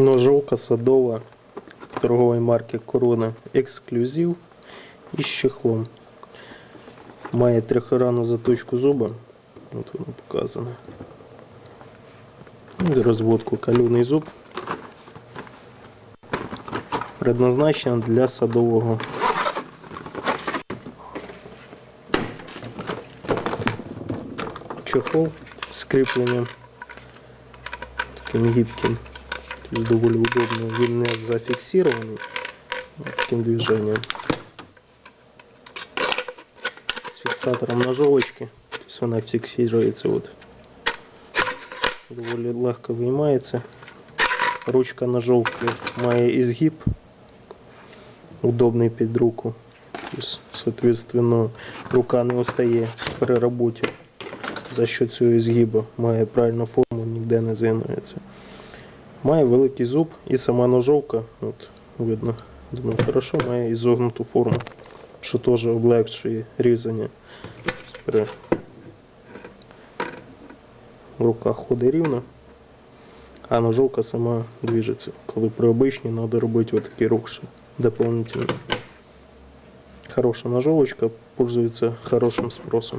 Ножовка садова торгової марки Корона Ексклюзив із чехлом. Має трьохгранну заточку зуба. От воно показано. І розводку калюний зуб. Предназначена для садового. Чехол з таким гибким. Доволі удобно. Він не зафіксований таким движением. З фіксатором ножовочки. Тобто вона фіксується от. Доволі легко виймається. Ручка ножовки має ізгиб. Удобний під руку. Соответственно, рука не устає при роботі за що цього згибу має правильну форму, ніде не згинається. Має великий зуб і сама ножовка, от видно, думаю, хорошо, має ізогнуту форму, що теж облегшує різання. При руках ходить рівно, а ножовка сама движеться. Коли при обичній треба робити отакий рух ще дополнительно. Хороша ножовочка, пользується хорошим спросом.